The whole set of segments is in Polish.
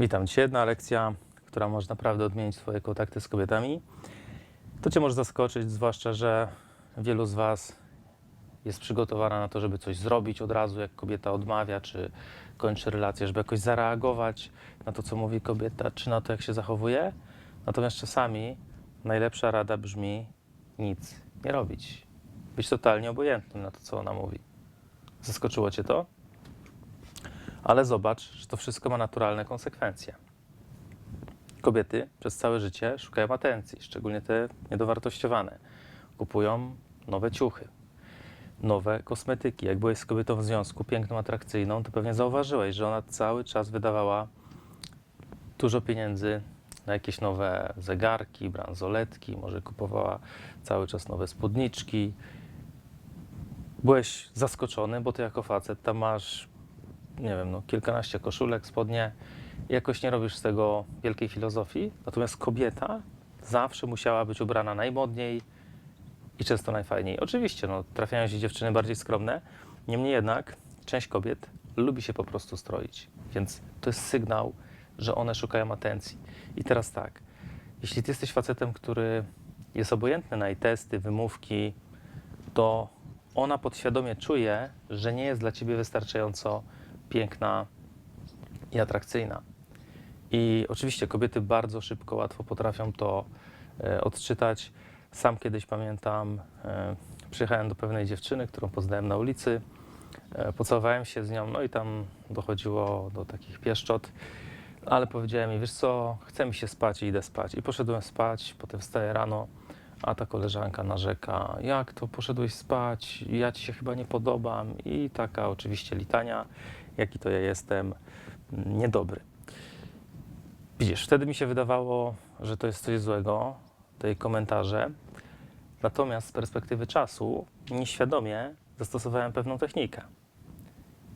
Witam Cię. Jedna lekcja, która może naprawdę odmienić Twoje kontakty z kobietami. To Cię może zaskoczyć, zwłaszcza, że wielu z Was jest przygotowana na to, żeby coś zrobić od razu, jak kobieta odmawia, czy kończy relację, żeby jakoś zareagować na to, co mówi kobieta, czy na to, jak się zachowuje. Natomiast czasami najlepsza rada brzmi nic nie robić. Być totalnie obojętnym na to, co ona mówi. Zaskoczyło Cię to? Ale zobacz, że to wszystko ma naturalne konsekwencje. Kobiety przez całe życie szukają atencji, szczególnie te niedowartościowane. Kupują nowe ciuchy, nowe kosmetyki. Jak byłeś z kobietą w związku, piękną, atrakcyjną, to pewnie zauważyłeś, że ona cały czas wydawała dużo pieniędzy na jakieś nowe zegarki, bransoletki, może kupowała cały czas nowe spódniczki. Byłeś zaskoczony, bo ty jako facet tam masz, nie wiem, no, kilkanaście koszulek, spodnie jakoś nie robisz z tego wielkiej filozofii. Natomiast kobieta zawsze musiała być ubrana najmodniej i często najfajniej. Oczywiście, no, trafiają się dziewczyny bardziej skromne, niemniej jednak część kobiet lubi się po prostu stroić, więc to jest sygnał, że one szukają atencji. I teraz tak, jeśli ty jesteś facetem, który jest obojętny na jej testy, wymówki, to ona podświadomie czuje, że nie jest dla ciebie wystarczająco piękna i atrakcyjna. I oczywiście kobiety bardzo szybko, łatwo potrafią to e, odczytać. Sam kiedyś pamiętam, e, przyjechałem do pewnej dziewczyny, którą poznałem na ulicy, e, pocałowałem się z nią, no i tam dochodziło do takich pieszczot, ale powiedziałem jej, wiesz co, chce mi się spać i idę spać. I poszedłem spać, potem wstaję rano, a ta koleżanka narzeka, jak to poszedłeś spać, ja ci się chyba nie podobam i taka oczywiście litania, jaki to ja jestem mm, niedobry. Widzisz, wtedy mi się wydawało, że to jest coś złego, te komentarze. Natomiast z perspektywy czasu nieświadomie zastosowałem pewną technikę,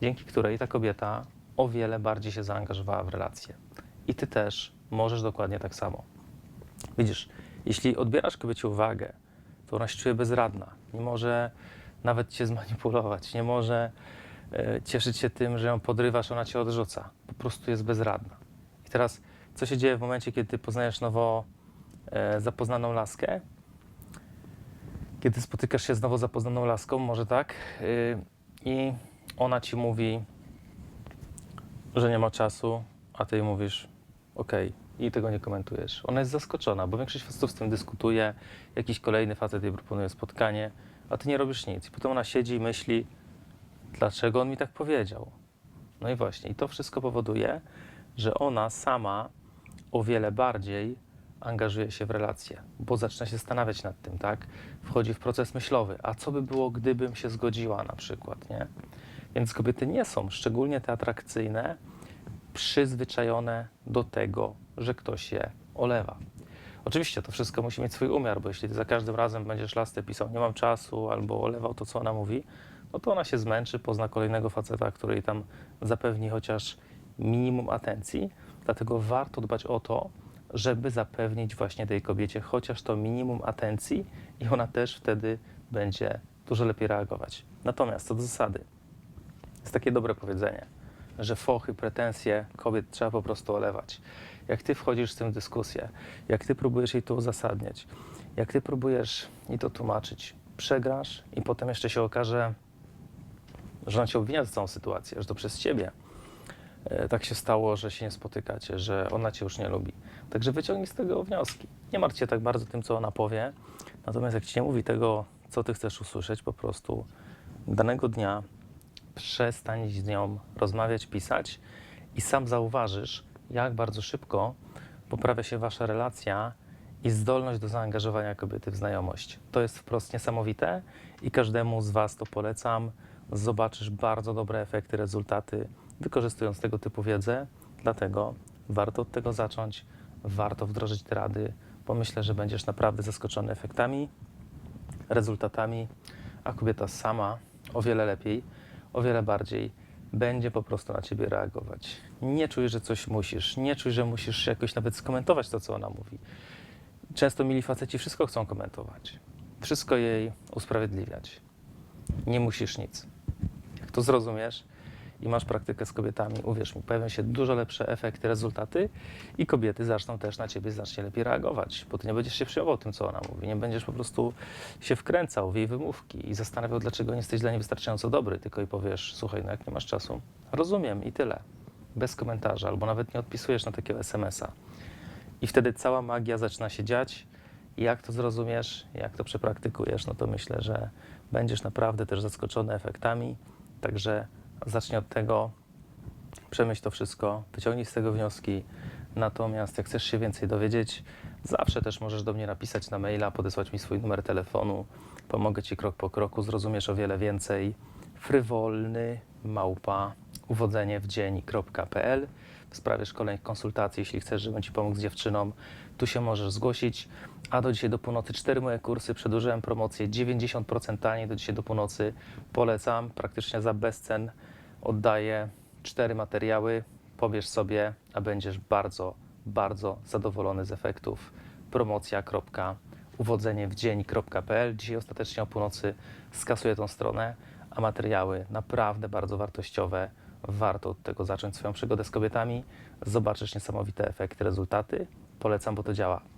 dzięki której ta kobieta o wiele bardziej się zaangażowała w relację. I ty też możesz dokładnie tak samo. Widzisz, jeśli odbierasz kobiecie uwagę, to ona się czuje bezradna. Nie może nawet cię zmanipulować, nie może cieszyć się tym, że ją podrywasz, ona cię odrzuca. Po prostu jest bezradna. I teraz, co się dzieje w momencie, kiedy ty poznajesz nowo e, zapoznaną laskę? Kiedy spotykasz się z nowo zapoznaną laską, może tak, y, i ona ci mówi, że nie ma czasu, a ty jej mówisz, okej, i tego nie komentujesz. Ona jest zaskoczona, bo większość facetów z tym dyskutuje, jakiś kolejny facet jej proponuje spotkanie, a ty nie robisz nic. I potem ona siedzi i myśli, dlaczego on mi tak powiedział? No i właśnie, i to wszystko powoduje, że ona sama o wiele bardziej angażuje się w relacje, bo zaczyna się zastanawiać nad tym, tak? Wchodzi w proces myślowy, a co by było, gdybym się zgodziła na przykład, nie? Więc kobiety nie są, szczególnie te atrakcyjne, przyzwyczajone do tego, że ktoś je olewa. Oczywiście to wszystko musi mieć swój umiar, bo jeśli ty za każdym razem będziesz lastę pisał, nie mam czasu, albo olewał to, co ona mówi, no to ona się zmęczy, pozna kolejnego faceta, który jej tam zapewni chociaż minimum atencji. Dlatego warto dbać o to, żeby zapewnić właśnie tej kobiecie chociaż to minimum atencji i ona też wtedy będzie dużo lepiej reagować. Natomiast co do zasady, jest takie dobre powiedzenie, że fochy, pretensje kobiet trzeba po prostu olewać. Jak ty wchodzisz z tym w dyskusję, jak ty próbujesz jej to uzasadniać, jak ty próbujesz jej to tłumaczyć, przegrasz i potem jeszcze się okaże, że ona cię obwinia za całą sytuację, że to przez ciebie e, tak się stało, że się nie spotykacie, że ona cię już nie lubi. Także wyciągnij z tego wnioski. Nie martw się tak bardzo tym, co ona powie, natomiast jak ci nie mówi tego, co ty chcesz usłyszeć, po prostu danego dnia przestań z nią rozmawiać, pisać i sam zauważysz, jak bardzo szybko poprawia się wasza relacja i zdolność do zaangażowania kobiety w znajomość. To jest wprost niesamowite i każdemu z was to polecam. Zobaczysz bardzo dobre efekty, rezultaty, wykorzystując tego typu wiedzę. Dlatego warto od tego zacząć, warto wdrożyć te rady, bo myślę, że będziesz naprawdę zaskoczony efektami, rezultatami, a kobieta sama o wiele lepiej, o wiele bardziej będzie po prostu na ciebie reagować. Nie czuj, że coś musisz, nie czuj, że musisz jakoś nawet skomentować to, co ona mówi. Często mili faceci wszystko chcą komentować, wszystko jej usprawiedliwiać. Nie musisz nic. To zrozumiesz i masz praktykę z kobietami, uwierz mi, pojawią się dużo lepsze efekty, rezultaty i kobiety zaczną też na ciebie znacznie lepiej reagować, bo ty nie będziesz się przejmował tym, co ona mówi, nie będziesz po prostu się wkręcał w jej wymówki i zastanawiał, dlaczego nie jesteś dla niej wystarczająco dobry, tylko i powiesz, słuchaj, no jak nie masz czasu, rozumiem i tyle, bez komentarza, albo nawet nie odpisujesz na takiego SMS-a. I wtedy cała magia zaczyna się dziać. Jak to zrozumiesz, jak to przepraktykujesz, no to myślę, że będziesz naprawdę też zaskoczony efektami. Także zacznij od tego, przemyśl to wszystko, wyciągnij z tego wnioski. Natomiast jak chcesz się więcej dowiedzieć, zawsze też możesz do mnie napisać na maila, podesłać mi swój numer telefonu. Pomogę Ci krok po kroku, zrozumiesz o wiele więcej. Frywolny małpa uwodzenie w dzień.pl w sprawie szkoleń, konsultacji, jeśli chcesz, żebym Ci pomógł z dziewczyną, tu się możesz zgłosić. A do dzisiaj do północy cztery moje kursy, przedłużyłem promocję 90% taniej do dzisiaj do północy. Polecam, praktycznie za bezcen oddaję cztery materiały. Pobierz sobie, a będziesz bardzo, bardzo zadowolony z efektów. Promocja.uwodzeniewdzień.pl Dzisiaj ostatecznie o północy skasuję tą stronę, a materiały naprawdę bardzo wartościowe. Warto od tego zacząć swoją przygodę z kobietami. Zobaczysz niesamowite efekty, rezultaty. Polecam, bo to działa.